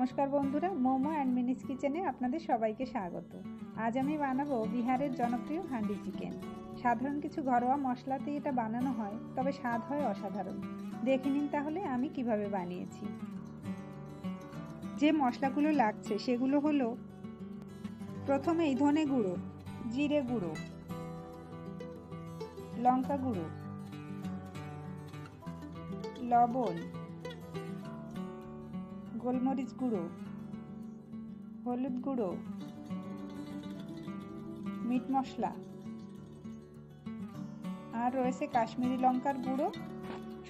নমস্কার বন্ধুরা, মোমো অ্যান্ড মিনিস কিচেনে আপনাদের সবাইকে স্বাগত। আজ আমি বানাবো বিহারের জনপ্রিয় হান্ডি চিকেন। সাধারণ কিছু ঘরোয়া মশলাতেই এটা বানানো হয়, তবে স্বাদ হয় অসাধারণ। দেখে নিন তাহলে আমি কীভাবে বানিয়েছি। যে মশলাগুলো লাগছে, সেগুলো হলো প্রথমেই ধনে গুঁড়ো, জিরে গুঁড়ো, লঙ্কা গুঁড়ো, লবণ গোলমরিচ গুঁড়ো, হলুদ গুঁড়ো, মিট মশলা, আর রয়েছে কাশ্মীরি লঙ্কার গুঁড়ো,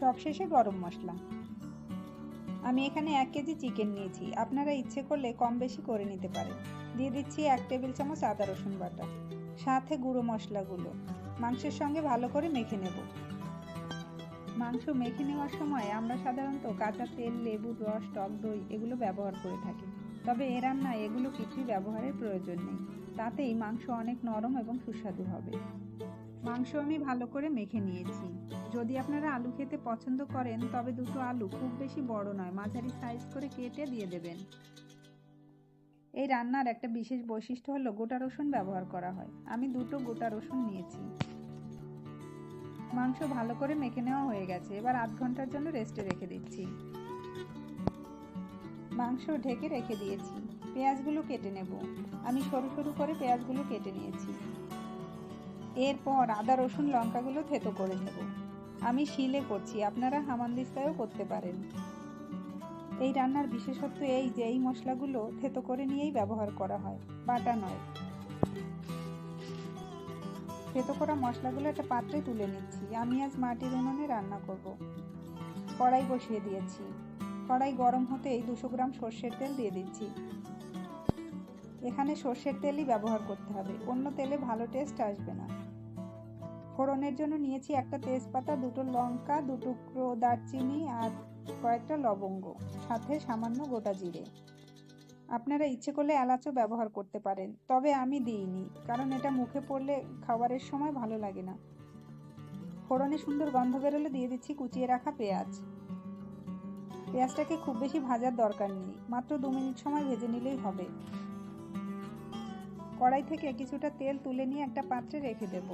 সবশেষে গরম মশলা। আমি এখানে এক কেজি চিকেন নিয়েছি, আপনারা ইচ্ছে করলে কম বেশি করে নিতে পারেন। দিয়ে দিচ্ছি এক টেবিল চামচ আদা রসুন বাটা, সাথে গুঁড়ো মশলাগুলো। মাংসের সঙ্গে ভালো করে মেখে নেব। মাংস মেখে নেওয়ার সময় আমরা সাধারণত কাঁচা তেল লেবুর রস, টক দই এগুলো ব্যবহার করে থাকি। তবে এ রান্নায় এগুলো কিছুই ব্যবহারের প্রয়োজন নেই। তাতেই মাংস অনেক নরম এবং সুস্বাদু হবে। মাংস আমি ভালো করে মেখে নিয়েছি। যদি আপনারা আলু খেতে পছন্দ করেন, তবে দুটো আলু খুব বেশি বড় নয়, মাঝারি সাইজ করে কেটে দিয়ে দেবেন। এই রান্নার একটা বিশেষ বৈশিষ্ট্য হলো গোটা রসুন ব্যবহার করা হয়। আমি দুটো গোটা রসুন নিয়েছি। মাংস ভালো করে মেখে নেওয়া হয়ে গেছে। এবার আধ ঘণ্টার জন্য রেস্টে রেখে দিচ্ছি। মাংস ঢেকে রেখে দিয়েছি। পেঁয়াজগুলো কেটে নেব। আমি সরু সরু করে পেঁয়াজগুলো কেটে নিয়েছি। এরপর আদা, রসুন, লঙ্কাগুলো থেতো করে নেব। আমি শিলে করছি। আপনারা হামানদিস্তায়ও করতে পারেন। এই রান্নার বিশেষত্ব এই যে, এই মশলাগুলো থেতো করে নিয়েই ব্যবহার করা হয়। বাটা নয়। থেতো করা মশলাগুলো একটা পাত্রে তুলে নিচ্ছি। আমি আজ মাটির উনুনে রান্না করব। কড়াই বসিয়ে দিয়েছি। কড়াই গরম হতেই দুশো গ্রাম সর্ষের তেল দিয়ে দিচ্ছি। এখানে সর্ষের তেলই ব্যবহার করতে হবে। অন্য তেলে ভালো টেস্ট আসবে না। ফোড়নের জন্য নিয়েছি একটা তেজপাতা, দুটো লঙ্কা, দুটুকরো দারচিনি আর কয়েকটা লবঙ্গ, সাথে সামান্য গোটা জিরে। আপনারা ইচ্ছে করলে এলাচও ব্যবহার করতে পারেন, তবে আমি দিইনি, কারণ এটা মুখে পড়লে খাবারের সময় ভালো লাগে না। ফোড়নে সুন্দর গন্ধ বেরোলে দিয়ে দিচ্ছি কুচিয়ে রাখা পেঁয়াজ। পেঁয়াজটাকে খুব বেশি ভাজার দরকার নেই, মাত্র দু মিনিট সময় ভেজে নিলেই হবে। কড়াই থেকে কিছুটা তেল তুলে নিয়ে একটা পাত্রে রেখে দেব।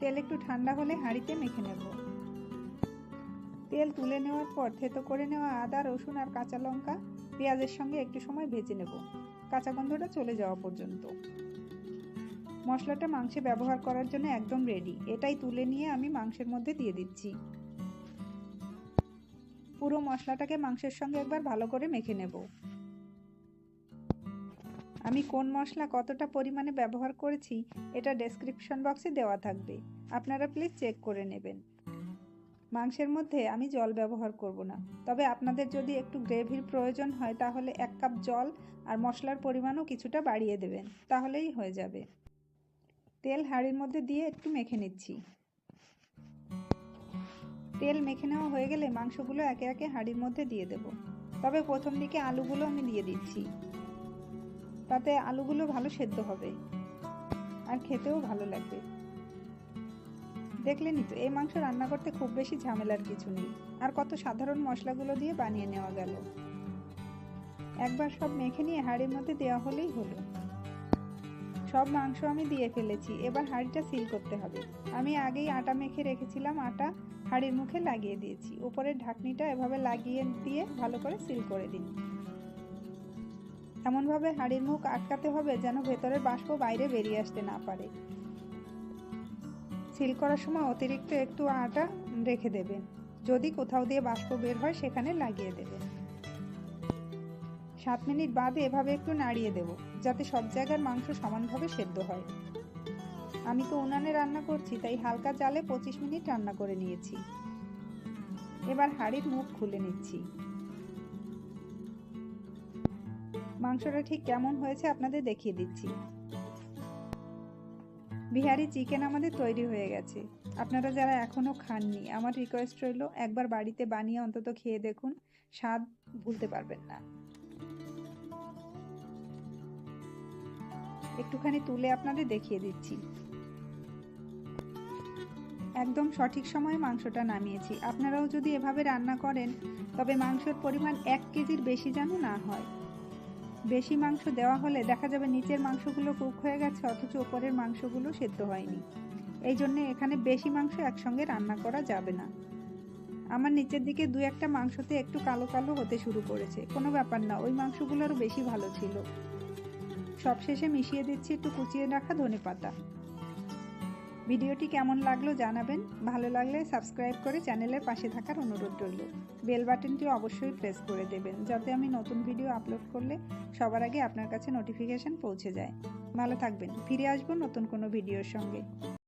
তেল একটু ঠান্ডা হলে হাঁড়িতে মেখে নেব। তেল তুলে নেওয়ার পর থেতো করে নেওয়া আদা, রসুন আর কাঁচা লঙ্কা পেঁয়াজের সঙ্গে একটু সময় ভেজে নেব। কাঁচা গন্ধটা চলে যাওয়া পর্যন্ত। মশলাটা মাংসে ব্যবহার করার জন্য একদম রেডি এটাই তুলে নিয়ে আমি মাংসের মধ্যে দিয়ে দিচ্ছি। পুরো মশলাটাকে মাংসের সঙ্গে একবার ভালো করে মেখে নেব। আমি কোন মশলা কতটা পরিমাণে ব্যবহার করেছি, এটা ডেসক্রিপশন বক্সে দেওয়া থাকবে। আপনারা প্লিজ চেক করে নেবেন। মাংসের মধ্যে আমি জল ব্যবহার করব না। তবে আপনাদের যদি একটু গ্রেভির প্রয়োজন হয়, তাহলে এক কাপ জল আর মশলার পরিমাণও কিছুটা বাড়িয়ে দেবেন, তাহলেই হয়ে যাবে। তেল হাঁড়ির মধ্যে দিয়ে একটু মেখে নিচ্ছি। তেল মেখে নেওয়া হয়ে গেলে মাংসগুলো একে একে হাঁড়ির মধ্যে দিয়ে দেব। তবে প্রথম দিকে আলুগুলো আমি দিয়ে দিচ্ছি। তাতে আলুগুলো ভালো সেদ্ধ হবে। আর খেতেও ভালো লাগবে। দেখলেনই তো, এই মাংস রান্না করতে খুব বেশি ঝামেলার কিছু নেই। আর কত সাধারণ মশলাগুলো দিয়ে বানিয়ে নেওয়া গেল। একবার সব মেখে নিয়ে হাঁড়ির মধ্যে দেওয়া হলেই হলো। সব মাংস আমি দিয়ে ফেলেছি, এবার হাঁড়িটা সিল করতে হবে। আমি আগেই আটা মেখে রেখেছিলাম, আটা হাঁড়ির মুখে লাগিয়ে দিয়েছি। উপরের ঢাকনিটা এভাবে লাগিয়ে দিয়ে ভালো করে সিল করে দিন। এমনভাবে হাঁড়ির মুখ আটকাতে হবে যেন ভেতরের বাষ্প বাইরে বেরিয়ে আসতে না পারে। সিল করার সময় অতিরিক্ত একটু আটা রেখে দেবেন যদি কোথাও দিয়ে বাষ্প বের হয়, সেখানে লাগিয়ে দেবেন সাত মিনিট বাদে এভাবে একটু নাড়িয়ে দেব, যাতে সব জায়গার মাংস সমানভাবে সেদ্ধ হয়। আমি তো উনানে রান্না করছি, তাই হালকা জালে পঁচিশ মিনিট রান্না করে নিয়েছি। এবার হাঁড়ির মুখ খুলে নিচ্ছি। মাংসটা ঠিক কেমন হয়েছে আপনাদের দেখিয়ে দিচ্ছি। বিহারি চিকেন আমাদের তৈরি হয়ে গেছে। আপনারা যারা এখনও খাননি, আমার রিকোয়েস্ট রইল একবার বাড়িতে বানিয়ে অন্তত খেয়ে দেখুন, স্বাদ ভুলতে পারবেন না। একটুখানি তুলে আপনাদের দেখিয়ে দিচ্ছি। একদম সঠিক সময়ে মাংসটা নামিয়েছি। আপনারাও যদি এভাবে রান্না করেন, তবে মাংসের পরিমাণ এক কেজির বেশি যেন না হয়। বেশি মাংস দেওয়া হলে দেখা যাবে নিচের মাংসগুলো কুক হয়ে গেছে, অথচ ওপরের মাংসগুলো সেদ্ধ হয়নি। এই জন্যে এখানে বেশি মাংস একসঙ্গে রান্না করা যাবে না। আমার নিচের দিকে দু একটা মাংসতে একটু কালো কালো হতে শুরু করেছে। কোনো ব্যাপার না, ওই মাংসগুলো আরও বেশি ভালো ছিল। সবশেষে মিশিয়ে দিচ্ছি একটু কুচিয়ে রাখা ধনে পাতা ভিডিওটি কেমন লাগল জানাবেন। ভালো লাগলে সাবস্ক্রাইব করে চ্যানেলের পাশে থাকার অনুরোধ রইল। বেল বাটনটি অবশ্যই প্রেস করে দেবেন, যাতে আমি নতুন ভিডিও আপলোড করলে সবার আগে আপনার কাছে নোটিফিকেশান পৌঁছে যায়। ভালো থাকবেন, ফিরে আসব নতুন কোনো ভিডিওর সঙ্গে।